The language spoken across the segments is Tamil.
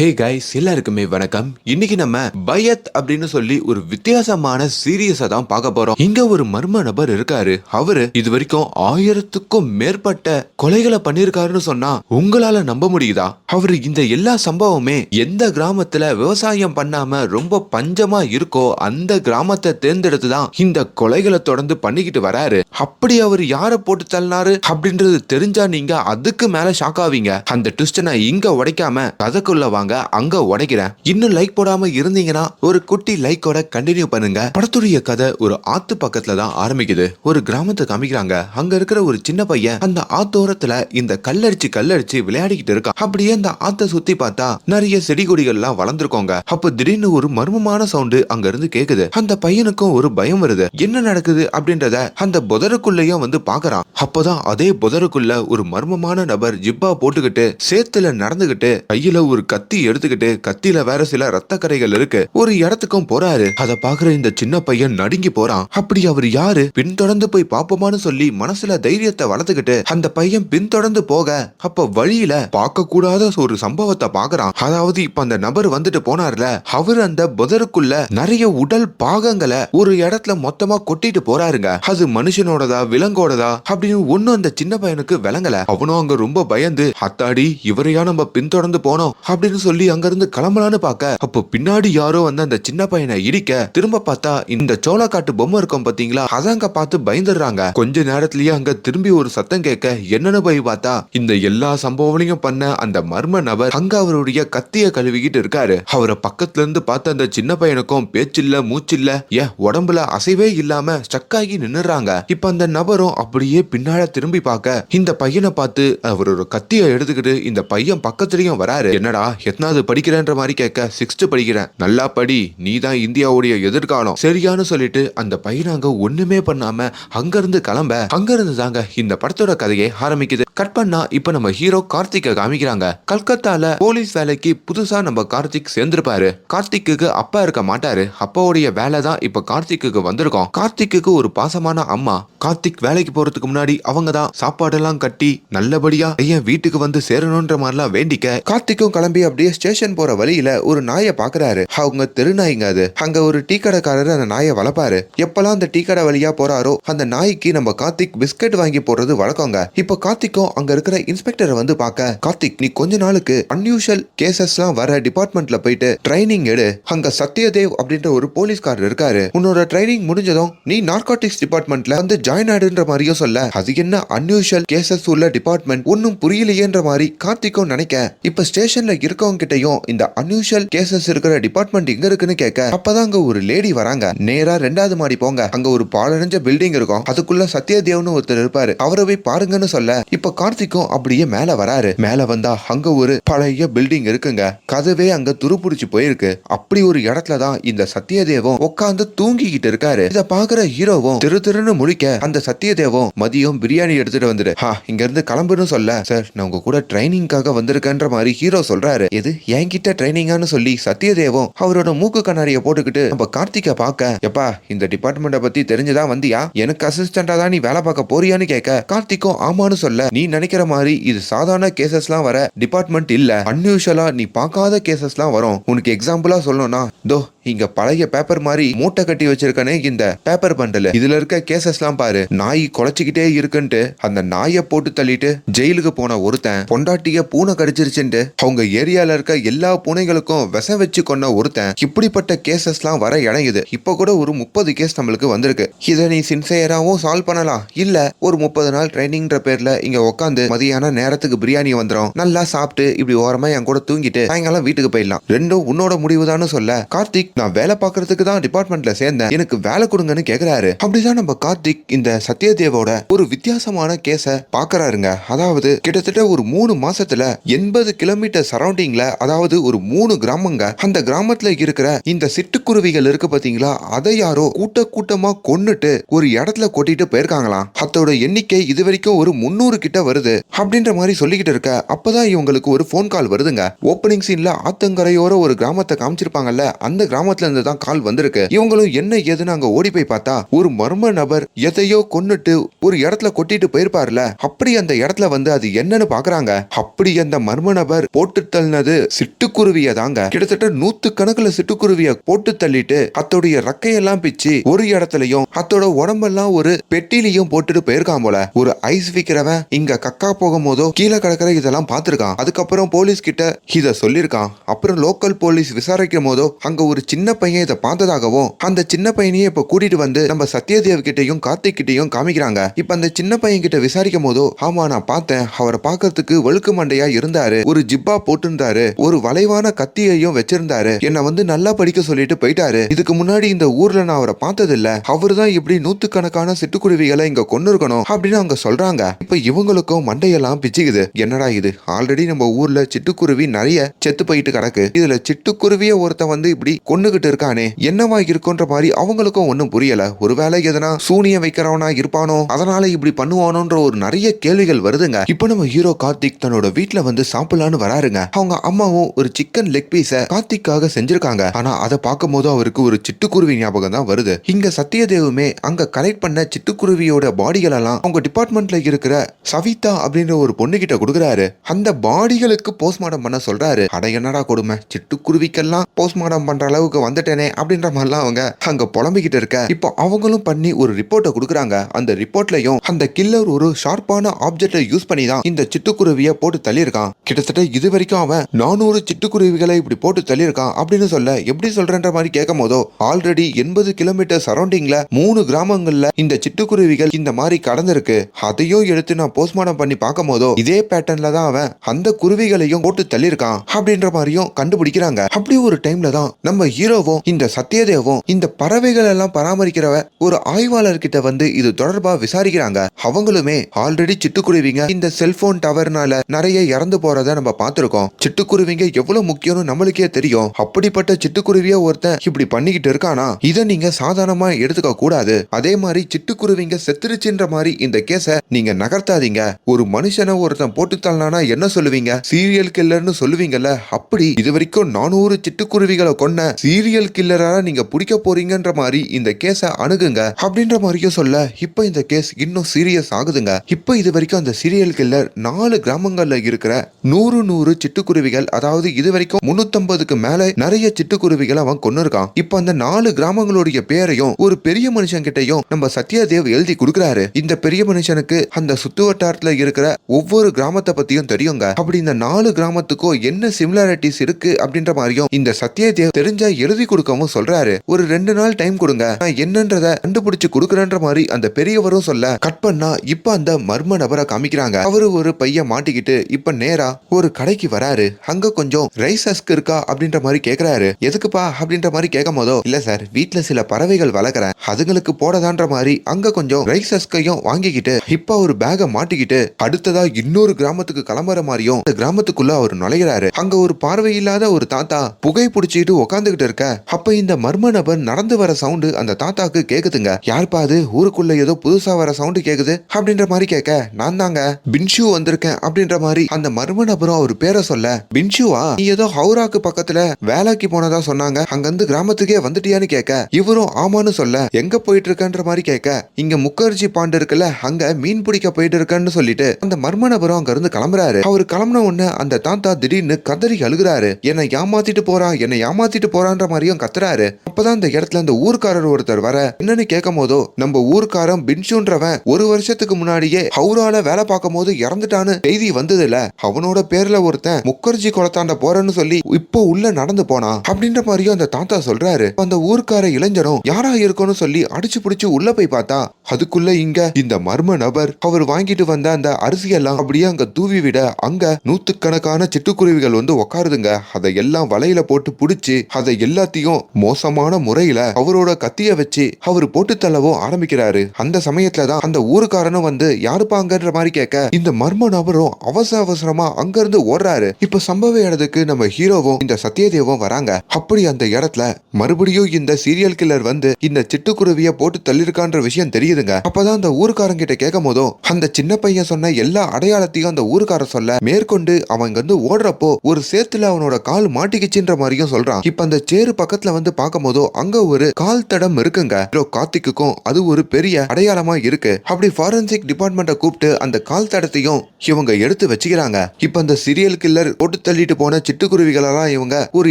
ஹே கைஸ் எல்லாருக்குமே வணக்கம். இன்னைக்கு நம்ம பயத் அப்படின்னு சொல்லி ஒரு வித்தியாசமான சீரியஸை தான் பார்க்க போறோம். இங்க ஒரு மர்ம நபர் இருக்காரு. அவரு இது வரைக்கும் ஆயிரத்துக்கும் மேற்பட்ட கொலைகளை பண்ணிருக்காருன்னு சொன்னா உங்களால நம்ப முடியுதா? அவரு இந்த எல்லா சம்பவமே எந்த கிராமத்துல விவசாயம் பண்ணாம ரொம்ப பஞ்சமா இருக்கோ அந்த கிராமத்தை தேர்ந்தெடுத்து தான் இந்த கொலைகளை தொடர்ந்து பண்ணிக்கிட்டு வராரு. அப்படி அவர் யாரை போட்டு தள்ளினாரு அப்படின்றது தெரிஞ்சா நீங்க அதுக்கு மேல ஷாக் ஆவீங்க. அந்த ட்விஸ்ட நான் இங்க உடைக்காம கதைக்குள்ள வாங்க. அங்க உடைக்கிறேன். இன்னும் லைக் போடாம இருந்தீங்கன்னா ஒரு குட்டி லைக்கோட கண்டினியூ பண்ணுங்க. படத்துடைய கதை ஒரு ஆத்து பக்கத்துல தான் ஆரம்பிக்குது. ஒரு கிராமத்தை காமிக்கிறாங்க. அங்க இருக்கிற ஒரு சின்ன பையன் அந்த ஆத்தோரத்துல இந்த கல்லடிச்சு கல்லடிச்சு விளையாடிக்கிட்டு இருக்கான். அப்படியே அந்த ஆத்த சுத்தி பார்த்தா நிறைய செடி கொடிகள் எல்லாம் வளர்ந்துருக்கோங்க. அப்ப திடீர்னு ஒரு மர்மமான சவுண்டு அங்க இருந்து கேக்குது. அந்த பையனுக்கும் ஒரு பயம் வருது. என்ன நடக்குது? அப்படின்றத அந்த புதருக்குள்ளேயும் வந்து பாக்குறான் அப்பதான் அதே புதருக்குள்ள ஒரு மர்மமான நபர் ஜிப்பா போட்டுக்கிட்டு சேத்துல நடந்துகிட்டு கையில ஒரு கத்தி கத்தி எடுத்துக்கிட்டு கத்தியில வேற சில ரத்த கரைகள் இருக்கு. ஒரு இடத்துக்கும் போறாரு. அத பாக்குற இந்த சின்ன பையன் நடுங்கி போறான். அப்படி அவர் யாரு? பின்தொடர்ந்து போய் பாப்போமான்னு சொல்லி மனசுல தைரியத்தை வளர்த்துக்கிட்டு அந்த பையன் பின்தொடர்ந்து போக அப்ப வழியில பார்க்க கூடாத ஒரு சம்பவத்தை பாக்குறான் அதாவது இப்ப அந்த நபர் வந்துட்டு போனார்ல அவர் அந்த புதருக்குள்ள நிறைய உடல் பாகங்களை ஒரு இடத்துல மொத்தமா கொட்டிட்டு போறாருங்க. அது மனுஷனோடதா விலங்கோடதா அப்படின்னு ஒண்ணும் அந்த சின்ன பையனுக்கு விளங்கல. அவனும் அங்க ரொம்ப பயந்து அத்தாடி இவரையா நம்ம பின்தொடர்ந்து போனோம் அப்படின்னு சொல்லி அங்க இருந்து கிளம்பலான்னு பார்க்க அப்போ பின்னாடி யாரோ வந்து அந்த சின்ன பையனை இடிக்க திரும்ப பார்த்தா இந்த சோளக்காட்டு பொம்மை இருக்கும் பாத்தீங்களா அதாங்க பார்த்து பயந்துடுறாங்க. கொஞ்ச நேரத்திலேயே அங்க திரும்பி ஒரு சத்தம் கேட்க என்னன்னு போய் பார்த்தா இந்த எல்லா சம்பவங்களையும் பண்ண அந்த மர்ம நபர் அங்க அவருடைய கத்திய கழுவிக்கிட்டு இருக்காரு. அவரை பக்கத்துல இருந்து பார்த்த அந்த சின்ன பையனுக்கும் பேச்சில்ல மூச்சில்ல ஏன் உடம்புல அசைவே இல்லாம ஸ்டக்காகி நின்னுறாங்க இப்ப அந்த நபரும் அப்படியே பின்னால திரும்பி பார்க்க இந்த பையனை பார்த்து அவர் ஒரு கத்திய எடுத்துக்கிட்டு இந்த பையன் பக்கத்துலயும் வராரு. என்னடா எத்தனாவது படிக்கிறேன்ற மாதிரி கேட்க சிக்ஸ்த் படிக்கிறேன். நல்லா படி நீ தான் இந்தியாவுடைய எதிர்காலம். சரியானு சொல்லிட்டு அந்த பையன் அங்க ஒண்ணுமே பண்ணாம அங்க இருந்து கிளம்ப அங்க இருந்து தாங்க இந்த படத்தோட கதையை ஆரம்பிக்குது. கட் பண்ணா இப்ப நம்ம ஹீரோ கார்த்திகை காமிக்கிறாங்க. கல்கத்தால போலீஸ் வேலைக்கு புதுசா நம்ம கார்த்திக் சேர்ந்திருப்பாரு. கார்த்திக்கு அப்பா இருக்க மாட்டாரு. அப்பாவுடைய வேலை தான் இப்ப கார்த்திக்கு வந்திருக்கோம். கார்த்திக்கு ஒரு பாசமான அம்மா. கார்த்திக் வேலைக்கு போறதுக்கு முன்னாடி அவங்க தான் சாப்பாடெல்லாம் கட்டி நல்லபடியா ஏன் வீட்டுக்கு வந்து சேரணும்ன்ற மாதிரிலாம் வேண்டிக்க கார்த்திக்கும் கிளம்பி அப்படி அப்படியே ஸ்டேஷன் போற வழியில ஒரு நாயை பாக்குறாரு. அவங்க தெருநாய்ங்க அது. அங்க ஒரு டீ கடைக்காரர் அந்த நாயை வளர்ப்பாரு. எப்பெல்லாம் அந்த டீ கடை வழியா போறாரோ அந்த நாய்க்கு நம்ம கார்த்திக் பிஸ்கட் வாங்கி போடுறது வழக்கங்க. இப்ப கார்த்திக்கும் அங்க இருக்கிற இன்ஸ்பெக்டரை வந்து பார்க்க கார்த்திக் நீ கொஞ்ச நாளுக்கு அன்யூஷுவல் கேசஸ்லாம் வர டிபார்ட்மெண்ட்ல போயிட்டு ட்ரைனிங் எடு. அங்க சத்யதேவ் அப்படின்ற ஒரு போலீஸ்காரர் இருக்காரு. உன்னோட ட்ரைனிங் முடிஞ்சதும் நீ நார்காட்டிக்ஸ் டிபார்ட்மெண்ட்ல வந்து ஜாயின் ஆடுன்ற மாதிரியும் சொல்ல. அது என்ன அன்யூஷுவல் கேசஸ் உள்ள டிபார்ட்மெண்ட் ஒன்னும் புரியலையேன்ற மாதிரி கார்த்திக்கும் நினைக்க. இப்ப ஸ்டேஷன்ல இருக்கவங்க கிட்டயும் இந்த அன்யூஷுவல் கேசஸ் இருக்கிற டிபார்ட்மெண்ட் எங்க இருக்குன்னு கேட்க அப்பதான் அங்க ஒரு லேடி வராங்க. நேரா ரெண்டாவது மாடி போங்க. அங்க ஒரு பாலடைஞ்ச பில்டிங் இருக்கும். அதுக்குள்ள சத்யதேவ்னு ஒருத்தர் இருப்பாரு. அவரை போய் பாருங்கன்னு சொல்ல இப்ப கார்த்திக்கும் அப்படியே மேல வராரு. மேல வந்தா அங்க ஒரு பழைய பில்டிங் இருக்குங்க. கதவே அங்க துருபுடிச்சு போயிருக்கு. அப்படி ஒரு இடத்துல தான் இந்த சத்யதேவும் உட்காந்து தூங்கிக்கிட்டு இருக்காரு. இத பாக்குற ஹீரோவும் திரு திருன்னு முழிக்க அந்த சத்யதேவும் மதியம் பிரியாணி எடுத்துட்டு வந்துரு. ஹா இங்க இருந்து கிளம்புன்னு சொல்ல. சார் நான் உங்க கூட ட்ரைனிங்காக வந்திருக்கேன்ற மாதிரி ஹீரோ சொல்றாரு. எது? என்கிட்ட ட்ரைனிங்கான்னு சொல்லி சத்யதேவும் அவரோட மூக்கு கண்ணாடியை போட்டுக்கிட்டு நம்ம கார்த்திகை பார்க்க. எப்பா இந்த டிபார்ட்மெண்ட்டை பத்தி தெரிஞ்சுதான் வந்தியா? எனக்கு அசிஸ்டண்டா தான் நீ வேலை பார்க்க போறியான்னு கேட்க கார்த்திக்கும் ஆமான்னு சொல்ல. நீ நினைக்கிற மாதிரி இது சாதாரண கேசஸ்லாம் வர டிபார்ட்மெண்ட் இல்ல. அன்யூஷுவலா நீ பார்க்காத கேசஸ்லாம் வரும். உனக்கு எக்ஸாம்பிளா சொல்லணும்னா தோ இங்க பழைய பேப்பர் மாதிரி மூட்டை கட்டி வச்சிருக்கனே இந்த பேப்பர் பண்டல் இதுல இருக்க கேசஸ்லாம் பாரு. நாய் குலைச்சிக்கிட்டே இருக்குன்ட்டு அந்த நாயை போட்டு தள்ளிட்டு ஜெயிலுக்கு போன ஒருத்தன் பொண்டாட்டிய பூனை கடிச்சிருச்சுன்ட்டு அவங்க ஏரியால இருக்க எல்லா பூனைகளுக்கும் விஷம் வச்சு கொன்ன ஒருத்தன் இப்படிப்பட்ட கேசஸ்லாம் வர இணையுது. இப்ப இப்போ கூட ஒரு முப்பது கேஸ் நம்மளுக்கு வந்திருக்கு. இதை நீ சின்சையராகவும் சால்வ் பண்ணலாம். இல்ல ஒரு முப்பது நாள் ட்ரைனிங்ன்ற பேர்ல இங்க உட்காந்து மதியான நேரத்துக்கு பிரியாணி வந்துடும் நல்லா சாப்பிட்டு இப்படி ஓரமா என் கூட தூங்கிட்டு சாயங்காலம் வீட்டுக்கு போயிடலாம். ரெண்டும் உன்னோட முடிவுதான்னு சொல்ல கார்த்திக் நான் வேலை பார்க்கறதுக்கு தான் டிபார்ட்மெண்ட்ல சேர்ந்தேன். எனக்கு வேலை கொடுங்கன்னு கேக்குறாரு. அப்படிதான் நம்ம கார்த்திக் இந்த சத்யதேவோட ஒரு வித்தியாசமான கேஸ பாக்குறாருங்க. அதாவது கிட்டத்தட்ட ஒரு மூணு மாசத்துல எண்பது கிலோமீட்டர் சரௌண்டிங்ல அதாவது ஒரு மூணு கிராமங்க அந்த கிராமத்துல இருக்கிற இந்த சிட்டுக்குருவிகள் இருக்கு பாத்தீங்களா? அதை யாரோ கூட்ட கூட்டமா கொன்னுட்டு ஒரு இடத்துல கொட்டிட்டு போயிருக்காங்களாம். அதோட எண்ணிக்கை இது வரைக்கும் ஒரு முந்நூறு கிட்ட வருது. அப்படின்ற மாதிரி சொல்லிக்கிட்டு இருக்க அப்பதான் இவங்களுக்கு ஒரு ஃபோன் கால் வருதுங்க. ஓப்பனிங் சீன்ல ஆத்தங்கரையோர ஒரு கிராமத்தை காமிச்சிருப்பாங்கல்ல அந்த கிராம கிராமத்துல இருந்து தான் கால் வந்திருக்கு. இவங்களும் என்ன ஏதுன்னு அங்க ஓடி போய் பார்த்தா ஒரு மர்ம நபர் எதையோ கொன்னுட்டு ஒரு இடத்துல கொட்டிட்டு போயிருப்பாருல. அப்படி அந்த இடத்துல வந்து அது என்னன்னு பாக்குறாங்க. அப்படி அந்த மர்ம நபர் போட்டு தள்ளினது சிட்டுக்குருவிய தாங்க. கிட்டத்தட்ட நூத்து கணக்குல சிட்டுக்குருவிய போட்டு தள்ளிட்டு அத்தோடைய ரக்கையெல்லாம் பிச்சு ஒரு இடத்துலயும் அத்தோட உடம்பெல்லாம் ஒரு பெட்டிலையும் போட்டுட்டு போயிருக்கான் போல. ஒரு ஐஸ் விக்கிறவன் இங்க கக்கா போகும் போதோ கீழே கிடக்கிற இதெல்லாம் பார்த்திருக்கான். அதுக்கப்புறம் போலீஸ் கிட்ட இத சொல்லியிருக்கான். அப்புறம் லோக்கல் போலீஸ் விசாரிக்கும் போதோ அங்க ஒரு சின்ன பையன் இதை பார்த்ததாகவும் அந்த சின்ன பையனையே இப்போ கூட்டிட்டு வந்து நம்ம சத்யதேவ் கிட்டையும் கார்த்திக் கிட்டையும் காமிக்கிறாங்க. இப்ப அந்த சின்ன பையன் கிட்ட விசாரிக்கும் போதோ ஆமா நான் பார்த்தேன். அவரை பார்க்கறதுக்கு வழுக்கு மண்டையா இருந்தாரு. ஒரு ஜிப்பா போட்டிருந்தாரு. ஒரு வளைவான கத்தியையும் வச்சிருந்தாரு. என்ன வந்து நல்லா படிக்க சொல்லிட்டு போயிட்டாரு. இதுக்கு முன்னாடி இந்த ஊர்ல நான் அவரை பார்த்தது இல்ல அவரு தான் இப்படி நூத்துக்கணக்கான சிட்டுக்குருவிகளை இங்க கொண்டு இருக்கணும் அப்படின்னு அவங்க சொல்றாங்க. இப்ப இவங்களுக்கும் மண்டையெல்லாம் பிச்சுக்குது. என்னடா இது? ஆல்ரெடி நம்ம ஊர்ல சிட்டுக்குருவி நிறைய செத்து போயிட்டு கிடக்கு. இதுல சிட்டுக்குருவிய ஒருத்தன் வந்து இப்படி கொன்னுகிட்டு இருக்கானே என்னவா இருக்குன்ற மாதிரி அவங்களுக்கும் ஒன்றும் புரியல. ஒருவேளை எதனா சூனிய வைக்கிறவனா இருப்பானோ அதனால இப்படி பண்ணுவானோன்ற ஒரு நிறைய கேள்விகள் வருதுங்க. இப்போ நம்ம ஹீரோ கார்த்திக் தன்னோட வீட்டுல வந்து சாப்பிடலான்னு வராருங்க. அவங்க அம்மாவும் ஒரு சிக்கன் லெக் பீஸ கார்த்திக்காக செஞ்சிருக்காங்க. ஆனா அதை பார்க்கும் போது அவருக்கு ஒரு சிட்டுக்குருவி ஞாபகம் தான் வருது. இங்க சத்யதேவுமே அங்க கலெக்ட் பண்ண சிட்டுக்குருவியோட பாடிகள் எல்லாம் அவங்க டிபார்ட்மெண்ட்ல இருக்கிற சவிதா அப்படின்ற ஒரு பொண்ணு கிட்ட கொடுக்குறாரு. அந்த பாடிகளுக்கு போஸ்ட்மார்டம் பண்ண சொல்றாரு. அட என்னடா கொடுமை. சிட்டுக்குருவிக்கெல்லாம் போஸ்ட்மார்டம் பண்ற அளவுக்கு வந்துட்டேனே அப்படின்ற மாதிரிலாம் அவங்க அங்க புலம்பிக்கிட்டு இருக்க. இப்போ அவங்களும் பண்ணி ஒரு ரிப்போர்ட்டை கொடுக்குறாங்க. அந்த ரிப்போர்ட்லயும் அந்த கில்லர் ஒரு ஷார்ப்பான ஆப்ஜெக்டை யூஸ் பண்ணி தான் இந்த சிட்டுக்குருவியை போட்டு தள்ளியிருக்கான். கிட்டத்தட்ட இது வரைக்கும் அவன் நானூறு சிட்டுக்குருவிகளை இப்படி போட்டு தள்ளியிருக்கான் அப்படின்னு சொல்ல எப்படி சொல்றன்ற மாதிரி கேட்கும் போதோ ஆல்ரெடி எண்பது கிலோமீட்டர் சரௌண்டிங்ல மூணு கிராமங்கள்ல இந்த சிட்டுக்குருவிகள் இந்த மாதிரி கடந்திருக்கு. அதையும் எடுத்து நான் போஸ்ட்மார்டம் பண்ணி பார்க்கும் போதோ இதே பேட்டர்ன்ல தான் அவன் அந்த குருவிகளையும் போட்டு தள்ளியிருக்கான் அப்படின்ற மாதிரியும் கண்டுபிடிக்கிறாங்க. அப்படி ஒரு டைம்ல தான் நம்ம ஹீரோவும் இந்த சத்யதேவும் இந்த பறவைகள் எல்லாம் பராமரிக்கிறவ ஒரு ஆய்வாளர் கிட்ட வந்து இது தொடர்பா விசாரிக்கிறாங்க. அவங்களுமே ஆல்ரெடி சிட்டுக்குருவிங்க இந்த செல்போன் டவர்னால நிறைய இறந்து போறத நம்ம பார்த்திருக்கோம். சிட்டுக்குருவிங்க எவ்வளவு முக்கியம்னு நம்மளுக்கே தெரியும். அப்படிப்பட்ட சிட்டுக்குருவிய ஒருத்தன் இப்படி பண்ணிக்கிட்டு இருக்கானா? இதை நீங்க சாதாரணமா எடுத்துக்க கூடாது. அதே மாதிரி சிட்டுக்குருவிங்க செத்துருச்சுன்ற மாதிரி இந்த கேஸ நீங்க நகர்த்தாதீங்க. ஒரு மனுஷனை ஒருத்தன் போட்டு தள்ளனா என்ன சொல்லுவீங்க? சீரியல் கில்லர்னு சொல்லுவீங்கல்ல. அப்படி இது வரைக்கும் நானூறு சிட்டுக்குருவிகளை கொன்ன சீரியல் கில்லரா நீங்க பிடிக்க போறீங்கன்ற மாதிரி இந்த கேஸ அணுகுங்க. அப்படின்ற மாதிரியும் சொல்ல இப்ப இந்த கேஸ் இன்னும் சீரியஸ் ஆகுதுங்க. இப்ப இது வரைக்கும் அந்த சீரியல் கில்லர் நாலு கிராமங்கள்ல இருக்கிற நூறு நூறு சிட்டுக்குருவிகள் அதாவது இது வரைக்கும் முன்னூத்தம்பதுக்கு மேல நிறைய சிட்டுக்குருவிகள் அவன் கொண்டு இருக்கான் இப்ப அந்த நாலு கிராமங்களுடைய பேரையும் ஒரு பெரிய மனுஷன் கிட்டயும் நம்ம சத்யாதேவ் எழுதி கொடுக்குறாரு. இந்த பெரிய மனுஷனுக்கு அந்த சுத்து வட்டாரத்துல இருக்கிற ஒவ்வொரு கிராமத்தை பத்தியும் தெரியுங்க. அப்படி இந்த நாலு கிராமத்துக்கும் என்ன சிமிலாரிட்டிஸ் இருக்கு அப்படின்ற மாதிரியும் இந்த சத்யதேவ் தெரிஞ்ச எழுதி கொடுக்கவும் சொல்றாரு. ஒரு ரெண்டு நாள் டைம் கொடுங்க. நான் என்னன்றத கண்டுபிடிச்சு கொடுக்குறேன்ற மாதிரி அந்த பெரியவரும் சொல்ல கட் பண்ணா இப்ப அந்த மர்ம நபரை காமிக்கிறாங்க. அவரு ஒரு பையன் மாட்டிக்கிட்டு இப்ப நேரா ஒரு கடைக்கு வராரு. அங்க கொஞ்சம் ரைஸ் அஸ்க் இருக்கா அப்படின்ற மாதிரி கேக்குறாரு. எதுக்குப்பா? அப்படின்ற மாதிரி கேட்கும் போதோ இல்ல சார் வீட்ல சில பறவைகள் வளர்க்குறேன். அதுங்களுக்கு போடதான்ற மாதிரி அங்க கொஞ்சம் ரைஸ் அஸ்கையும் வாங்கிக்கிட்டு இப்ப ஒரு பேக மாட்டிக்கிட்டு அடுத்ததா இன்னொரு கிராமத்துக்கு கிளம்புற மாதிரியும் அந்த கிராமத்துக்குள்ள அவர் நுழைகிறாரு அங்க ஒரு பார்வையில்லாத ஒரு தாத்தா புகை பிடிச்சிட்டு உக்காந்துகிட்டு இருக்க? அப்ப இந்த மர்ம நபர் நடந்து வர சவுண்டு அந்த தாத்தாக்கு கேக்குதுங்க. யாருப்பா அது? ஊருக்குள்ள ஏதோ புதுசா வர சவுண்டு கேக்குது. அப்படின்ற மாதிரி கேட்க நான் தாங்க. பின்ஷு வந்திருக்கேன். அப்படின்ற மாதிரி அந்த மர்ம நபரும் அவர் பேரை சொல்ல பின்ஷுவா நீ ஏதோ ஹவுராக்கு பக்கத்துல வேலைக்கு போனதா சொன்னாங்க. அங்கிருந்து கிராமத்துக்கே வந்துட்டியான்னு கேட்க. இவரும் ஆமான்னு சொல்ல எங்க போயிட்டு இருக்கன்ற மாதிரி கேட்க. இங்க முக்கர்ஜி பாண்டு இருக்குல்ல அங்க மீன் பிடிக்க போயிட்டு இருக்கேன்னு சொல்லிட்டு. அந்த மர்ம நபரும் அங்க இருந்து கிளம்புறாரு. அவர் கிளம்புன உடனே அந்த தாத்தா திடீர்னு கதறி அழுகுறாரு. என்னை ஏமாத்திட்டு போறான் என்னை ஏமாத்திட்டு போறான்ற மாதிரியும் கத்துறாரு. அப்பதான் அந்த இடத்துல அந்த ஊர்க்காரர் ஒருத்தர் வர என்னன்னு கேட்கும் போதோ நம்ம ஊர்க்காரன் பின்ஷுன்றவன் ஒரு வருஷத்துக்கு முன்னாடியே ஹவுரால வேலை பார்க்கும் போது இறந்துட்டான்னு செய்தி வந்தது இல்ல அவனோட பேர்ல ஒருத்தன் முக்கர்ஜி குளத்தாண்ட போறேன்னு சொல்லி இப்போ உள்ள நடந்து போனான். அப்படின்ற மாதிரியும் அந்த தாத்தா சொல்றாரு. அந்த ஊர்க்கார இளைஞரும் யாரா இருக்கும்னு சொல்லி அடிச்சு பிடிச்சு உள்ள போய் பார்த்தா அதுக்குள்ள இங்க இந்த மர்ம நபர். அவர் வாங்கிட்டு வந்த அந்த அரிசியெல்லாம் அப்படியே அங்க தூவி விட அங்க நூத்துக்கணக்கான சிட்டுக்குருவிகள் வந்து உக்காருதுங்க. அதை எல்லாம் வலையில போட்டு புடிச்சு அதை எல்லாத்தையும் மோசமான முறையில அவரோட கத்திய வச்சு அவர் போட்டு தள்ளவும் ஆரம்பிக்கிறாரு. அந்த சமயத்துல தான் அந்த ஊருக்காரனும் வந்து யாருப்பாங்கன்ற மாதிரி கேட்க இந்த மர்ம நபரும் அவசர அவசரமா அங்க இருந்து ஓடுறாரு. இப்ப சம்பவ இடத்துக்கு நம்ம ஹீரோவும் இந்த சத்யதேவும் வராங்க. அப்படி அந்த இடத்துல மறுபடியும் இந்த சீரியல் கில்லர் வந்து இந்த சிட்டுக்குருவிய போட்டு தள்ளிருக்கான்ற விஷயம் தெரியுதுங்க. அப்பதான் அந்த ஊருக்காரங்க கிட்ட கேட்கும் போதும் அந்த சின்ன பையன் சொன்ன எல்லா அடையாளத்தையும் அந்த ஊருக்காரர் சொல்ல மேற்கொண்டு அவன் இங்க வந்து ஓடுறப்போ ஒரு சேத்துல அவனோட கால் மாட்டிக்கிச்சுன்ற மாதிரியும் சொல்றான். இப்ப அந்த சேரு பக்கத்துல வந்து பார்க்கும் போதோ அங்க ஒரு கால் தடம் இருக்குங்க. ஹீரோ கார்த்திக்குக்கும் அது ஒரு பெரிய அடையாளமா இருக்கு. அப்படி ஃபாரன்சிக் டிபார்ட்மெண்ட்டை கூப்பிட்டு அந்த கால் தடத்தையும் இவங்க எடுத்து வச்சுக்கிறாங்க. இப்ப அந்த சீரியல் கில்லர் போட்டு தள்ளிட்டு போன சிட்டுக்குருவிகளெல்லாம் இவங்க ஒரு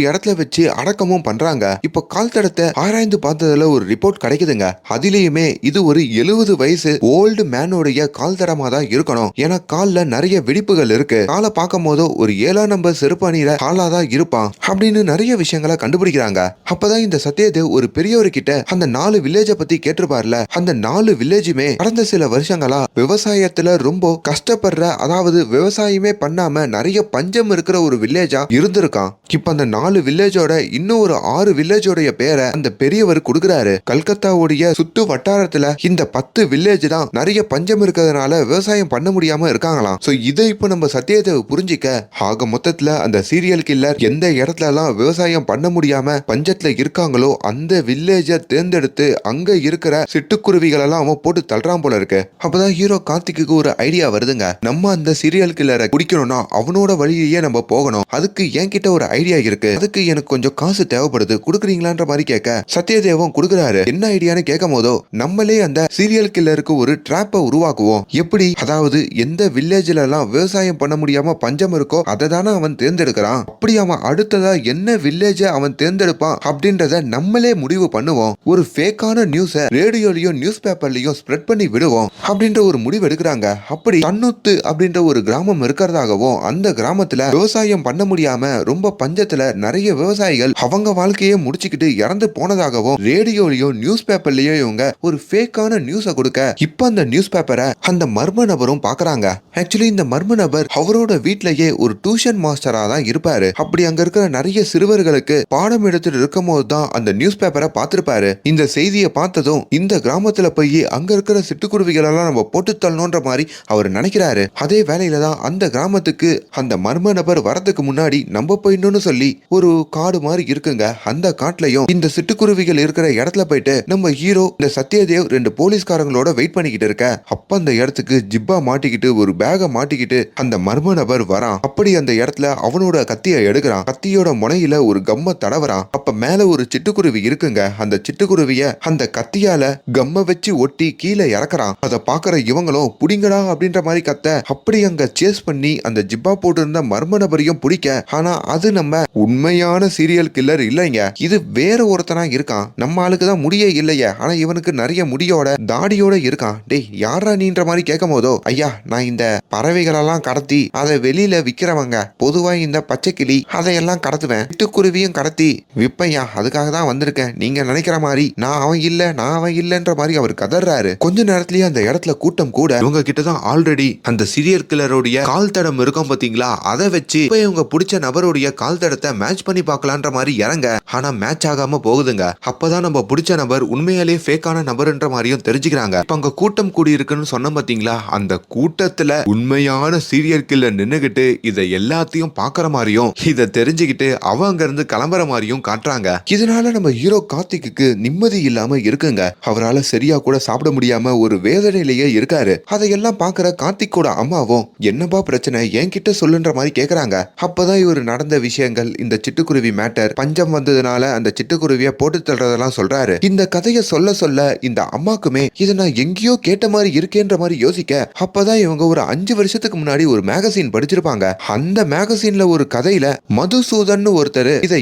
இடத்துல வச்சு அடக்கமும் பண்றாங்க. இப்ப கால் தடத்தை ஆராய்ந்து பார்த்ததுல ஒரு ரிப்போர்ட் கிடைக்குதுங்க. அதுலயுமே இது ஒரு எழுபது வயசு ஓல்டு மேனோடைய கால் தடமா தான் இருக்கணும். ஏன்னா கால்ல நிறைய வெடிப்புகள் இருக்கு. காலை பார்க்கும் போதோ ஒரு ஏழாம் நம்பர் செருப்பணியில காலா தான் இருப்பான். அப்படின்னு நிறைய விஷயங்களை கண்டுபிடிக்கிறாங்க அப்பதான் இந்த சத்யதேவ் ஒரு பெரியவர்கிட்ட அந்த நாலு வில்லேஜ பத்தி கேட்டிருப்பார்ல அந்த நாலு வில்லேஜுமே கடந்த சில வருஷங்களா விவசாயத்துல ரொம்ப கஷ்டப்படுற அதாவது விவசாயமே பண்ணாம நிறைய பஞ்சம் இருக்கிற ஒரு வில்லேஜா இருந்திருக்கான். இப்ப அந்த நாலு வில்லேஜோட இன்னும் ஒரு ஆறு வில்லேஜோடைய பேரை அந்த பெரியவர் கொடுக்குறாரு. கல்கத்தாவுடைய சுத்து வட்டாரத்துல இந்த பத்து வில்லேஜ் தான் நிறைய பஞ்சம் இருக்கிறதுனால விவசாயம் பண்ண முடியாம இருக்காங்களாம். சோ இதை இப்ப நம்ம சத்யதேவ் புரிஞ்சிக்க ஆக மொத்தத்துல அந்த சீரியல் கில்லர் எந்த இடத்துல எல்லாம் விவசாயம் பண்ண முடியாம பஞ்சத்துல இருக்காங்களோ அந்த வில்லேஜை தேர்ந்தெடுத்து அங்க இருக்கிற சிட்டுக்குருவிகள் எல்லாம் அவன் போட்டு தள்ளுறான் போல இருக்கு. அப்பதான் ஹீரோ கார்த்திக்கு ஒரு ஐடியா வருதுங்க. நம்ம அந்த சீரியல் கில்லரை குடிக்கணும்னா அவனோட வழியிலேயே நம்ம போகணும். அதுக்கு என்கிட்ட ஒரு ஐடியா இருக்கு. அதுக்கு எனக்கு கொஞ்சம் காசு தேவைப்படுது. குடுக்குறீங்களான்ற மாதிரி கேட்க சத்யதேவம் குடுக்குறாரு. என்ன ஐடியான்னு கேட்கும் போதோ நம்மளே அந்த சீரியல் கில்லருக்கு ஒரு ட்ராப்பை உருவாக்குவோம். எப்படி? அதாவது எந்த வில்லேஜ்ல எல்லாம் விவசாயம் பண்ண முடியாம பஞ்சம் இருக்கோ அதை தானே அவன் தேர்ந்தெடுக்கிறான். அப்படி அவன் அடுத்ததா என்ன வில்லேஜ அவன் தேர்ந்தெடுப்பான் அப்படின்றத நம்மளே முடிவு பண்ணுவோம். ஒரு ஃபேக்கான நியூஸ ரேடியோலயும் நியூஸ் பேப்பர்லயும் ஸ்ப்ரெட் பண்ணி விடுவோம் அப்படின்ற ஒரு முடிவு எடுக்கிறாங்க. அப்படி தன்னுத்து அப்படின்ற ஒரு கிராமம் இருக்கிறதாகவும் அந்த கிராமத்துல விவசாயம் பண்ண முடியாம ரொம்ப பஞ்சத்துல நிறைய விவசாயிகள் அவங்க வாழ்க்கையை முடிச்சுக்கிட்டு இறந்து போனதாகவும் ரேடியோலயும் நியூஸ் பேப்பர்லயும் இவங்க ஒரு ஃபேக்கான நியூஸை கொடுக்க இப்ப அந்த நியூஸ் பேப்பரை அந்த மர்ம நபரும் பாக்குறாங்க. ஆக்சுவலி இந்த மர்ம நபர் அவரோட வீட்லயே ஒரு டியூஷன் மாஸ்டரா தான் இருப்பாரு. அப்படி அங்க இருக்கிற நிறைய சிறுவர்களுக்கு பாடம் எடுத்துட்டு இருக்கும் போது தான் அந்த நியூஸ் பேப்பரை பார்த்திருப்பாரு. இந்த செய்தியை பார்த்ததும் இந்த கிராமத்துல போய் அங்க இருக்கிற சிட்டுக்குருவிகள் எல்லாம் நம்ம போட்டு தள்ளணுன்ற மாதிரி அவர் நினைக்கிறாரு. அதே வேலையில தான் அந்த கிராமத்துக்கு அந்த மர்ம நபர் வரதுக்கு முன்னாடி நம்ம போயிடணும்னு சொல்லி ஒரு காடு மாதிரி இருக்குங்க. அந்த காட்டுலயும் இந்த சிட்டுக்குருவிகள் இருக்கிற இடத்துல போயிட்டு நம்ம ஹீரோ இந்த சத்யதேவ் ரெண்டு போலீஸ்காரங்களோட வெயிட் பண்ணிக்கிட்டு இருக்க. அப்ப அந்த இடத்துக்கு ஜிப்பா மாட்டிக்கிட்டு ஒரு பேக மாட்டிக்கிட்டு அந்த மர்ம நபர் வரான். அப்படி அந்த இடத்துல அவனோட கத்தியை எடுக்கிறான். கத்தியோட முனையில ஒரு கம்ம தடவறான் அப்ப மேல ஒரு சிட்டுக்குருவி இருக்குங்க. அந்த சிட்டுக்குருவிய அந்த கத்தியால கம்ம வச்சு ஒட்டி கீழே இறக்குறான். அதை பாக்குற இவங்களும் புடிங்கடா அப்படின்ற மாதிரி கத்த அப்படி அங்க சேஸ் பண்ணி அந்த ஜிப்பா போட்டிருந்த மர்ம நபரையும் பிடிக்க. ஆனா அது நம்ம உண்மையான சீரியல் கில்லர் இல்லைங்க. இது வேற ஒருத்தனா இருக்கான். நம்ம ஆளுக்கு தான் முடியே இல்லையே. ஆனா இவனுக்கு நிறைய முடியோட தாடியோட இருக்கான். டேய் யாரா நீன்ற மாதிரி கேட்கும் போதோ ஐயா நான் இந்த பறவைகளெல்லாம் கடத்தி அதை வெளியில விக்கிறவங்க பொதுவா இந்த பச்சை கிளி அதையெல்லாம் கடத்துவேன். சிட்டுக்குருவியும் கடத்தி விப்பையா அதுக்காக தான் வந்திருக்கேன். நீங்க நினைக்கிற மாதிரி நான் அவன் இல்ல நான் அவன் இல்லன்ற மாதிரி அவர் கதறாரு கொஞ்ச நேரத்திலேயே அந்த இடத்துல கூட்டம் கூட இவங்க கிட்ட தான் ஆல்ரெடி அந்த சீரியல் கில்லருடைய கால் தடம் இருக்கும் பாத்தீங்களா? அதை வச்சு இப்ப இவங்க பிடிச்ச நபருடைய கால் தடத்தை மேட்ச் பண்ணி பார்க்கலான்ற மாதிரி இறங்க. ஆனா மேட்ச் ஆகாம போகுதுங்க. அப்பதான் நம்ம பிடிச்ச நபர் உண்மையாலேயே ஃபேக்கான நபர்ன்ற மாதிரியும் தெரிஞ்சுக்கிறாங்க. இப்ப அங்க கூட்டம் கூடி இருக்குன்னு சொன்ன பாத்தீங்களா? அந்த கூட்டத்துல உண்மையான சீரியல் கில்லர் நின்னுகிட்டு இதை எல்லாத்தையும் பாக்குற மாதிரியும் இதை தெரிஞ்சுக்கிட்டு அவ அங்க இருந்து கிளம்புற மாதிரியும் காட்டுறாங்க. இதனால நம்ம ஹீரோ கார்த்திக்கு நிம்மதி இல்லாம இருக்குங்க. அவரால சரியா கூட சாப்பிட முடியாம ஒரு வேதனையிலேயே இருக்காரு. அதையெல்லாம் பாக்குற கார்த்திக்கோட அம்மாவும் என்னப்பா பிரச்சனை? என்கிட்ட சொல்லுன்ற மாதிரி கேக்குறாங்க. அப்பதான் இவர் நடந்த விஷயங்கள் இந்த சிட்டுக்குருவி மேட்டர் பஞ்சம் வந்ததுனால அந்த சிட்டுக்குருவிய போட்டு தள்ளுறதெல்லாம் சொல்றாரு. இந்த கதையை சொல்ல சொல்ல இந்த அம்மாக்குமே இதை நான் எங்கேயோ கேட்ட மாதிரி இருக்கேன்ற மாதிரி யோசிக்க. அப்பதான் இவங்க ஒரு அஞ்சு வருஷத்துக்கு முன்னாடி ஒரு மேகசின் படிச்சிருப்பாங்க. அந்த மேகசின்ல ஒரு கதையில மதுசூதன் ஒருத்தர் இதை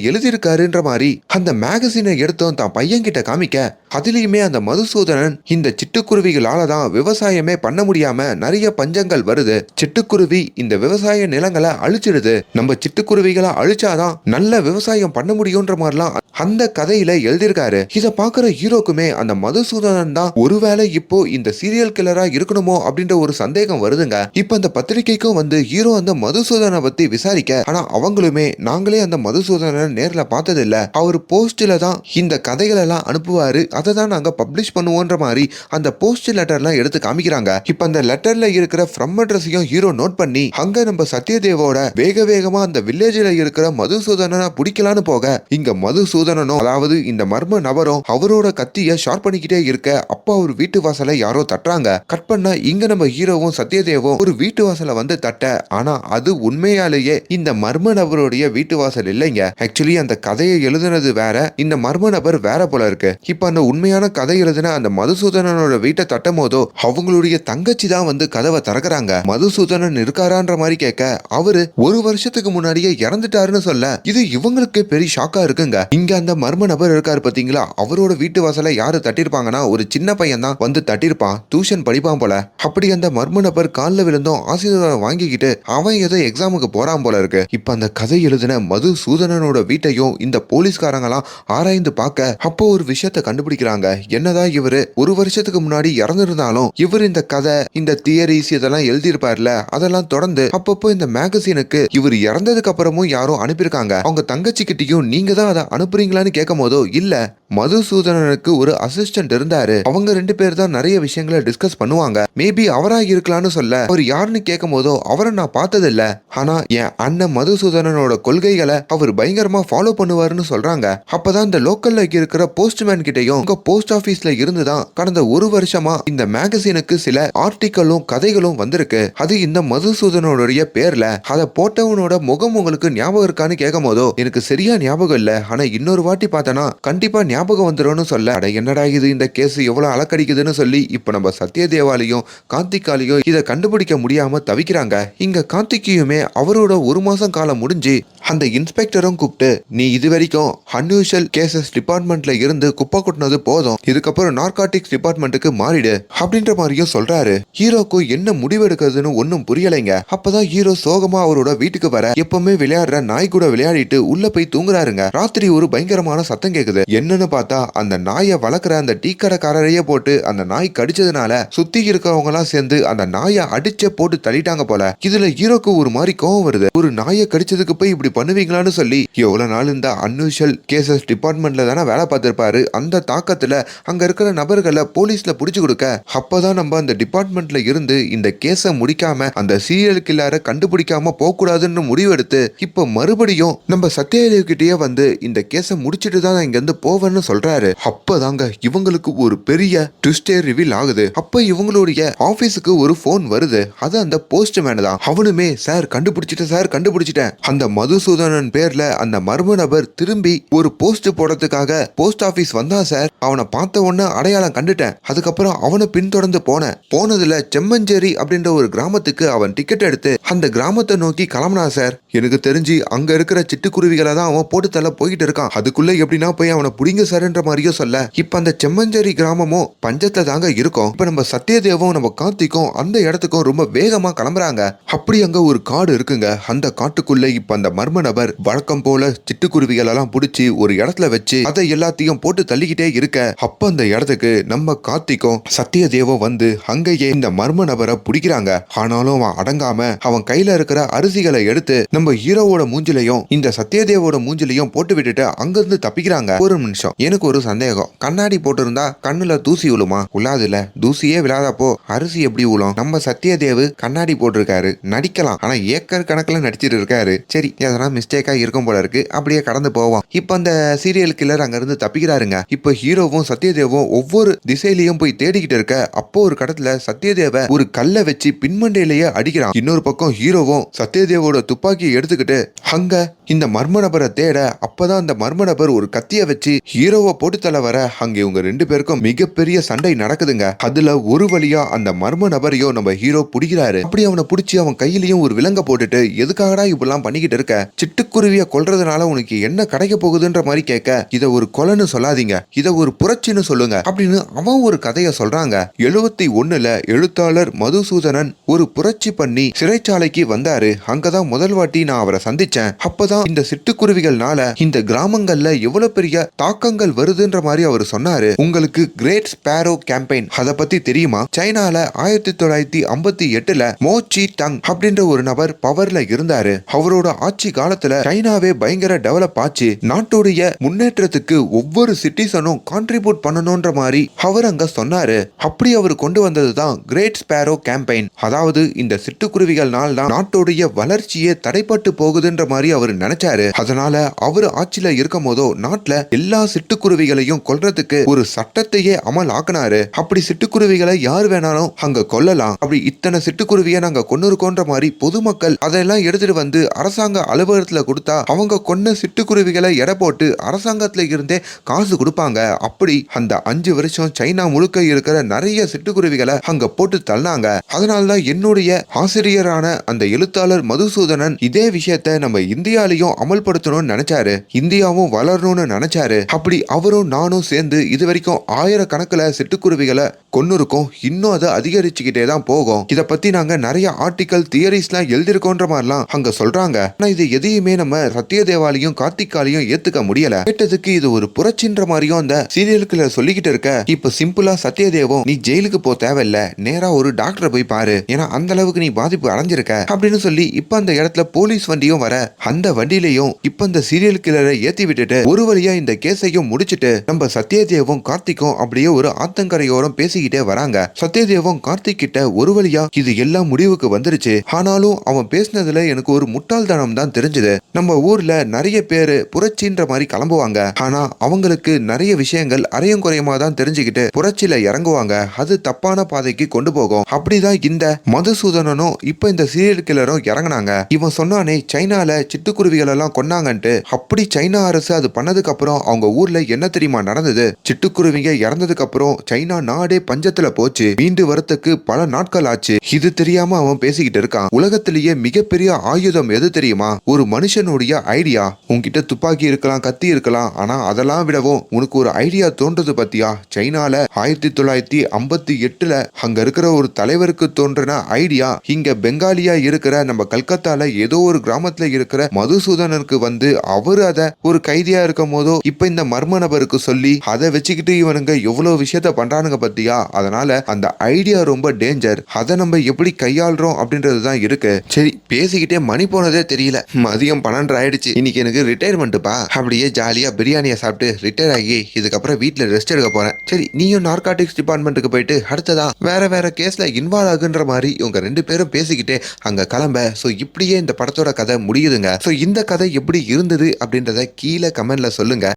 இருக்காருன்ற மாதிரி அந்த மேகசினை எடுத்தோம் தான் பையன் கிட்ட காமிக்க அதுலயுமே அந்த மதுசூதனன் இந்த சிட்டுக்குருவிகளால தான் விவசாயமே பண்ண முடியாம நிறைய பஞ்சங்கள் வருது. சிட்டுக்குருவி இந்த விவசாய நிலங்களை அழிச்சிடுது. நம்ம சிட்டுக்குருவிகளை அழிச்சாதான் நல்ல விவசாயம் பண்ண முடியும்ன்ற மாதிரிலாம் அந்த கதையில எழுதியிருக்காரு. இத பாக்குற ஹீரோக்குமே அந்த மதுசூதனன் தான் ஒருவேளை இப்போ இந்த சீரியல் கில்லரா இருக்கணுமோ அப்படின்ற ஒரு சந்தேகம் வருதுங்க. இப்ப அந்த பத்திரிகைக்கும் வந்து ஹீரோ அந்த மதுசூதனை பத்தி விசாரிக்க ஆனா அவங்களுமே நாங்களே அந்த மதுசூதனை நேர்ல பார்த்தது இல்லை அவர் போஸ்ட்ல தான் இந்த கதைகள் எல்லாம் அனுப்புவாரு. அதை தான் நாங்க பப்ளிஷ் பண்ணுவோன்ற மாதிரி அந்த போஸ்ட் லெட்டர்லாம் எடுத்து காமிக்கிறாங்க. இப்ப அந்த லெட்டர்ல இருக்கிற ஃப்ரம் அட்ரஸையும் ஹீரோ நோட் பண்ணி அங்க நம்ம சத்யதேவோட வேக வேகமா அந்த வில்லேஜ்ல இருக்கிற மதுசூதனனை பிடிக்கலான்னு போக இங்க மதுசூதனனும் அதாவது இந்த மர்ம நபரும் அவரோட கத்திய ஷார்ப் பண்ணிக்கிட்டே இருக்க அப்பா அப்போ அவர் வீட்டு வாசலை யாரோ தட்டுறாங்க. கட் பண்ண இங்க நம்ம ஹீரோவும் சத்யதேவும் ஒரு வீட்டு வாசலை வந்து தட்ட ஆனா அது உண்மையாலேயே இந்த மர்ம நபருடைய வீட்டு வாசல் இல்லைங்க. ஆக்சுவலி அந்த கதையை எழுதுனது வேற இந்த மர்ம நபர் வேற போல இருக்கு. இப்ப அந்த உண்மையான கதை எழுதின அந்த மதுசூதனனோட வீட்டை தட்டும் போதோ அவங்களுடைய தங்கச்சி தான் வந்து கதவை திறக்கிறாங்க. மதுசூதனன் இருக்காரான்ற மாதிரி கேட்க அவரு ஒரு வருஷத்துக்கு முன்னாடியே இறந்துட்டாருன்னு சொல்ல இது இவங்களுக்கு பெரிய ஷாக்கா இருக்குங்க. இங்க அந்த மர்ம நபர் இருக்காரு பாத்தீங்களா? அவரோட வீட்டு வாசலை யாரு தட்டிருப்பாங்கன்னா ஒரு சின்ன பையன் தான் வந்து தட்டிருப்பான் டியூஷன் படிப்பான் போல. அப்படி அந்த மர்ம நபர் காலில் விழுந்தும் ஆசீர்வாதம் வாங்கிக்கிட்டு அவன் ஏதோ எக்ஸாமுக்கு போறான் போல இருக்கு. இப்ப அந்த கதை எழுதின மது சூதனனோட வீட்டையும் இந்த போலீஸ்காரங்களாம் ஆராய்ந்து பார்க்க அப்போ ஒரு விஷயத்த கண்டுபிடிக்கிறாங்க. என்னதான் இவரு ஒரு வருஷத்துக்கு முன்னாடி இறந்திருந்தாலும் இவர் இந்த கதை இந்த தியரிஸ் இதெல்லாம் எழுதியிருப்பார்ல அதெல்லாம் தொடர்ந்து அப்பப்போ இந்த மேகசீனுக்கு இவர் இறந்ததுக்கு அப்புறமும் யாரும் அனுப்பியிருக்காங்க. அவங்க தங்கச்சி கிட்டையும் நீங்க தான் அதை அனுப்புறீங்களான்னு கேட்கும் போதோ இல்ல மதுசூதனனுக்கு ஒரு அசிஸ்டன்ட் இருந்தாரு. அவங்க ரெண்டு பேர் தான் நிறைய விஷயங்களை டிஸ்கஸ் பண்ணுவாங்க. மேபி அவரா இருக்கலாம்னு சொல்ல அவர் யாருன்னு கேட்கும் போதோ அவரை நான் பார்த்தது இல்ல ஆனா என் அண்ணன் மதுசூதனனோட கொள்கைகளை அவர் பயங்கரமா ஃபாலோ பண்ணுவாருன்னு சொல்றாங்க. அப்பதான் இந்த லோக்கல்ல இருக்கிற போஸ்ட்மேன் கிட்டயும் உங்க போஸ்ட் ஆபீஸ்ல இருந்துதான் கடந்த ஒரு வருஷமா இந்த மேகசீனுக்கு சில ஆர்டிக்கலும் கதைகளும் வந்திருக்கு. அது இந்த மதுசூதனோடைய பேர்ல அதை போட்டவனோட முகம் உங்களுக்கு ஞாபகம் இருக்கான்னு கேட்கும் போதோ எனக்கு சரியா ஞாபகம் இல்ல. ஆனா இன்னொரு வாட்டி பார்த்தனா கண்டிப்பா ஞாபகம் வந்துடும் சொல்ல அட என்னடா இது? இந்த கேஸ் எவ்வளவு அலக்கடிக்குதுன்னு சொல்லி இப்ப நம்ம சத்யதேவாலையும் கார்த்திகாலையும் இதை கண்டுபிடிக்க முடியாம தவிக்கிறாங்க. இங்க கார்த்திகையுமே அவரோட ஒரு மாசம் காலம் முடிஞ்சு அந்த இன்ஸ்பெக்டரும் கூப்பிட்டு நீ இது வரைக்கும் அன்யூஷுவல் கேசஸ் டிபார்ட்மெண்ட்ல இருந்து குப்பை கொட்டினது போதும். இதுக்கப்புறம் நார்காட்டிக்ஸ் டிபார்ட்மெண்ட்டுக்கு மாறிடு அப்படின்ற மாதிரியும் சொல்றாரு. ஹீரோக்கு என்ன முடிவெடுக்கிறதுன்னு ஒன்னும் புரியலைங்க. அப்பதான் ஹீரோ சோகமா அவரோட வீட்டுக்கு வர எப்பவுமே விளையாடுற நாய் கூட விளையாடிட்டு உள்ள போய் தூங்குறாருங்க. ராத்திரி ஒரு பயங்கரமான சத்தம் கேக்குது. என்னன்னு பார்த்தா அந்த நாயை வளர்க்குற அந்த டீ கடைக்காரரையே போட்டு அந்த நாய் கடிச்சதுனால சுத்தி இருக்கிறவங்க எல்லாம் சேர்ந்து அந்த நாயை அடிச்ச போட்டு தள்ளிட்டாங்க போல. இதுல ஹீரோக்கு ஒரு மாதிரி கோவம் வருது. ஒரு நாயை கடிச்சதுக்கு போய் இப்படி பண்ணுவீங்களான்னு சொல்லி எவ்வளவு நாள் இந்த அன்யூஷுவல் கேசஸ் டிபார்ட்மெண்ட்ல தானே வேலை பார்த்திருப்பாரு. அந்த தாக்கத்துல அங்க இருக்கிற நபர்களை போலீஸ்ல பிடிச்சி கொடுக்க அப்பதான் நம்ம அந்த டிபார்ட்மெண்ட்ல இருந்து இந்த கேஸை முடிக்காம அந்த சீரியல் கில்லரை கண்டுபிடிக்காம போகக்கூடாதுன்னு முடிவெடுத்து இப்போ மறுபடியும் நம்ம சத்யதேவ் கிட்டயே வந்து இந்த கேஸை முடிச்சிட்டு தான் இங்கேருந்து இங்க இருந்து போவேன்னு சொல்றாரு. அப்பதாங்க இவங்களுக்கு ஒரு பெரிய ட்விஸ்டே ரிவீல் ஆகுது. அப்ப இவங்களுடைய ஆபீஸுக்கு ஒரு ஃபோன் வருது. அது அந்த போஸ்ட்மேன் தான். அவனுமே சார் கண்டுபிடிச்சிட்டேன் சார் கண்டுபிடிச்சிட்டேன். அந்த மதுசூதனன் பேர்ல அந்த மர்ம அவர் திரும்பி ஒரு போஸ்ட் போடுறதுக்காக போஸ்ட் ஆபீஸ் வந்தான் சார் அவனை பார்த்த உடனே அடையாளம் கண்டுட்டேன். அதுக்கப்புறம் அவனை பின்தொடர்ந்து போனேன். போனதுல செம்மஞ்சேரி அப்படின்ற ஒரு கிராமத்துக்கு அவன் டிக்கெட் எடுத்து அந்த கிராமத்தை நோக்கி கிளம்புனா சார் எனக்கு தெரிஞ்சு அங்க இருக்கிற சிட்டுக்குருவிகளை தான் அவன் போட்டு தள்ள போயிட்டு இருக்கான். அதுக்குள்ள எப்படின்னா போய் அவனை புடிங்க சார்ன்ற மாதிரியோ சொல்ல இப்ப அந்த செம்மஞ்சேரி கிராமமும் பஞ்சத்துல தாங்க இருக்கும். இப்ப நம்ம சத்யதேவும் நம்ம கார்த்திக்கும் அந்த இடத்துக்கும் ரொம்ப வேகமா கிளம்புறாங்க. அப்படி அங்க ஒரு காடு இருக்குங்க. அந்த காட்டுக்குள்ள இப்ப அந்த மர்ம நபர் வழக்கம் போல சிட்டுக்குருவிகள் எல்லாம் பிடிச்சி ஒரு இடத்துல வச்சு அதை எல்லாத்தையும் போட்டு தள்ளிக்கிட்டே இருக்க. அப்ப அந்த இடத்துக்கு நம்ம கார்த்திக்கும் சத்தியதேவம் வந்து அங்கேயே இந்த மர்ம நபரை பிடிக்கிறாங்க. ஆனாலும் அவன் அடங்காம அவன் கையில இருக்கிற அரிசிகளை எடுத்து நம்ம ஹீரோவோட மூஞ்சிலையும் இந்த சத்யதேவோட மூஞ்சிலையும் போட்டு விட்டுட்டு அங்கிருந்து தப்பிக்கிறாங்க. ஒரு நிமிஷம். எனக்கு ஒரு சந்தேகம். கண்ணாடி போட்டிருந்தா கண்ணுல தூசி விழுமா? விழாதுல தூசியே விழாதப்போ அரிசி எப்படி விழும் நம்ம சத்யதேவு கண்ணாடி போட்டிருக்காரு. நடிக்கலாம். ஆனா ஏக்கர் கணக்குல நடிச்சிட்டு இருக்காரு. சரி எதனா மிஸ்டேக்கா இருக்கும் போல இருக்கு. அப்படியே கடந்து போவான். இப்ப அந்த சீரியல் கில்லர் அங்க இருந்து தப்பிக்கிறாருங்க. இப்ப ஹீரோவும் சத்யதேவும் ஒவ்வொரு திசையிலையும் போய் தேடிக்கிட்டு இருக்க அப்போ ஒரு கடத்துல சத்யதேவ ஒரு கல்லை வச்சு பின்மண்டையிலேயே அடிக்கிறான். இன்னொரு பக்கம் ஹீரோவும் சத்யதேவோட துப்பாக்கியை எடுத்துக்கிட்டு அங்க இந்த மர்ம நபரை தேட அப்பதான் அந்த மர்ம நபர் ஒரு கத்திய வச்சு ஹீரோவை போட்டு தலை வர அங்க இவங்க ரெண்டு பேருக்கும் மிகப்பெரிய சண்டை நடக்குதுங்க. அதுல ஒரு வழியா அந்த மர்ம நபரையும் நம்ம ஹீரோ பிடிக்கிறாரு. அப்படி அவனை பிடிச்சி அவன் கையிலயும் ஒரு விலங்க போட்டுட்டு எதுக்காகடா இப்படிலாம் பண்ணிக்கிட்டு இருக்க? சிட்டுக்குருவிய கொல்றதுனால உனக்கு என்ன கிடைக்க போகுதுன்ற மாதிரி கேட்க இத ஒரு கொலைன்னு சொல்லாதீங்க இத ஒரு புரட்சின்னு சொல்லுங்க அப்படின்னு அவன் ஒரு கதையை சொல்றாங்க. எழுபத்தி ஒண்ணுல எழுத்தாளர் மதுசூதனன் ஒரு புரட்சி பண்ணி சிறைச்சாலைக்கு வந்தாரு. அங்கதான் முதல் வாட்டி நான் அவரை சந்திச்சேன். அப்பதான் இந்த சிட்டுக்குருவிகள்னால இந்த கிராமங்கள்ல எவ்வளவு பெரிய தாக்கங்கள் வருதுன்ற மாதிரி அவர் சொன்னாரு. உங்களுக்கு கிரேட் ஸ்பேரோ கேம்பெயின் அதை பத்தி தெரியுமா? சைனால ஆயிரத்தி தொள்ளாயிரத்தி ஐம்பத்தி எட்டுல மோச்சி டங் அப்படின்ற ஒரு நபர் பவர்ல இருந்தாரு. அவரோட ஆட்சி காலத்துல சைனாவே பயங்கர டெவலப் ஆச்சு நாட்டுடைய முன்னேற்றத்துக்கு ஒவ்வொரு சிட்டிசனும் கான்ட்ரிபியூட் பண்ணணும்ன்ற மாதிரி அவர் அங்க சொன்னாரு. அப்படி அவர் கொண்டு வந்ததுதான் கிரேட் ஸ்பேரோ கேம்பெயின் அதாவது இந்த சிட்டுக்குருவிகள்னால தான் நாட்டுடைய வளர்ச்சியே தடைப்பட்டு போகுதுன்ற மாதிரி அவர் நினைச்சாரு. அதனால அவர் ஆட்சியில இருக்கும் போதோ நாட்டுல எல்லா சிட்டுக்குருவிகளையும் கொல்றதுக்கு ஒரு சட்டத்தையே அமல் ஆக்கினாரு ஆக்குனாரு அப்படி சிட்டுக்குருவிகளை யார் வேணாலும் அங்க கொல்லலாம். அப்படி இத்தனை சிட்டுக்குருவியை நாங்க கொண்டு இருக்கோன்ற மாதிரி பொதுமக்கள் அதெல்லாம் எடுத்துட்டு வந்து அரசாங்க அலுவலகத்துல கொடுத்தா அவங்க கொன்ன சிட்டுக்குருவிகளை எடை போட்டு அரசாங்கத்தில் இருந்தே காசு கொடுப்பாங்க. அப்படி அந்த அஞ்சு வருஷம் சைனா முழுக்க இருக்கிற நிறைய சிட்டுக்குருவிகளை அங்க போட்டு தள்ளாங்க. அதனாலதான் என்னுடைய ஆசிரியரான அந்த எழுத்தாளர் மதுசூதனன் இதே விஷயத்த நம்ம இந்தியாலையும் அமல்படுத்தணும்னு நினைச்சாரு. இந்தியாவும் வளரணும்னு நினைச்சாரு. அப்படி அவரும் நானும் சேர்ந்து இது வரைக்கும் ஆயிரக்கணக்கில் சிட்டுக்குருவிகளை கொன்னு இருக்கோம் இன்னும் அதை அதிகரிச்சுக்கிட்டே தான் போகும். இதை பத்தி நாங்க நிறைய ஆர்டிக்கல் தியரிஸ்லாம் எழுதிருக்கோன்ற மாதிரிலாம் அங்க சொல்றாங்க. ஆனா இது எதையுமே நம்ம சத்திய தேவாலையும் கார்த்திகாலையும் ஏத்துக்க முடியல. கேட்டதுக்கு இது ஒரு புரட்சின்ற மாதிரியும் அந்த சீரியலுக்குள்ள சொல்லிக்கிட்டு இருக்க. இப்ப சிம்பிளா சத்யதேவும் நீ ஜெயிலுக்கு போ தேவையில்ல. நேரா ஒரு டாக்டரை போய் பாரு. ஏன்னா அந்த அளவுக்கு நீ பாதிப்பு அடைஞ்சிருக்க. அப்படின்னு சொல்லி இப்ப அந்த இடத்துல போலீஸ் வண்டியும் வர அந்த வண்டியிலையும் இப்ப இந்த சீரியல் கில்லரை ஏத்தி விட்டுட்டு ஒரு வழியா இந்த கேஸையும் முடிச்சிட்டு நம்ம சத்யதேவும் கார்த்திக்கும் அப்படியே ஒரு ஆத்தங்கரையோரம் பேசிக்கிட்டே வராங்க. சத்யதேவும் கார்த்திக் கிட்ட ஒரு வழியா இது எல்லாம் முடிவுக்கு வந்துருச்சு. ஆனாலும் அவன் பேசினதுல எனக்கு ஒரு முட்டாள்தனம் தான் தெரிஞ்சது. நம்ம ஊர்ல நிறைய பேரு புரட்சின்ற மாதிரி கிளம்புவாங்க. ஆனா அவங்களுக்கு நிறைய விஷயங்கள் அரையும் குறையமா தான் தெரிஞ்சுக்கிட்டு புரட்சியில இறங்குவாங்க. அது தப்பான பாதைக்கு கொண்டு போகும். அப்படிதான் இந்த மதுசூதனனும் இப்ப இந்த சீரியல் கில்லரும் இறங்குனாங்க. இவன் சொன்னானே சைனால சிட்டுக்குருவிகள் எல்லாம் கொன்னாங்கன்ட்டு. அப்படி சைனா அரசு அது பண்ணதுக்கு அப்புறம் அவங்க ஊர்ல என்ன தெரியுமா நடந்தது? சிட்டுக்குருவிங்க இறந்ததுக்கு அப்புறம் சைனா நாடே பஞ்சத்துல போச்சு. மீண்டு வரத்துக்கு பல நாட்கள் ஆச்சு. இது தெரியாம அவன் பேசிக்கிட்டு இருக்கான். உலகத்திலேயே மிகப்பெரிய ஆயுதம் எது தெரியுமா? ஒரு மனுஷனுடைய ஐடியா. உன்கிட்ட துப்பாக்கி இருக்கலாம் கத்தி இருக்கலாம் ஆனா அதெல்லாம் விடவும் உனக்கு ஒரு ஐடியா தோன்றது பத்தியா? சைனால ஆயிரத்தி தொள்ளாயிரத்தி ஐம்பத்தி எட்டுல அங்க இருக்கிற ஒரு தலைவருக்கு தோன்றின ஐடியா இங்க பெங்காலியா இருக்கிற நம்ம கல்கத்தால ஏதோ ஒரு கிராமத்துல இருக்கிற மதுசூதனனுக்கு வந்து அவரு அத ஒரு கைதியா இருக்கும் போதோ இப்ப இந்த மர்ம நபருக்கு சொல்லி அதை வச்சுக்கிட்டு இவனுங்க எவ்வளவு விஷயத்த பண்றானுங்க பத்தியா? அதனால அந்த ஐடியா ரொம்ப டேஞ்சர் அதை நம்ம எப்படி கையாளுறோம் அப்படின்றது தான் இருக்கு. சரி பேசிக்கிட்டே மணி போனதே தெரியல. மதியம் பன்னெண்டு ஆயிடுச்சு. இன்னைக்கு எனக்கு ரிட்டையர்மெண்ட்டுப்பா அப்படியே ஜாலியாக பிரியாணியை சாப்பிட்டு ரிட்டையர் ஆகி இதுக்கப்புறம் வீட்டில் ரெஸ்ட் எடுக்க போகிறேன் சரி நீயும் நார்காட்டிக்ஸ் டிபார்ட்மெண்ட்டுக்கு போயிட்டு அடுத்ததா வேற வேற கேஸில் இன்வால்வ் ஆகுன்ற மாதிரி இவங்க ரெண்டு பேரும் பேசிக்கிட்டே அங்கே கிளம்ப. ஸோ இப்படியே இந்த படத்தோட கதை முடியுதுங்க. ஸோ இந்த கதை எப்படி இருந்தது அப்படின்றத கீழே கமெண்ட்ல சொல்லுங்க.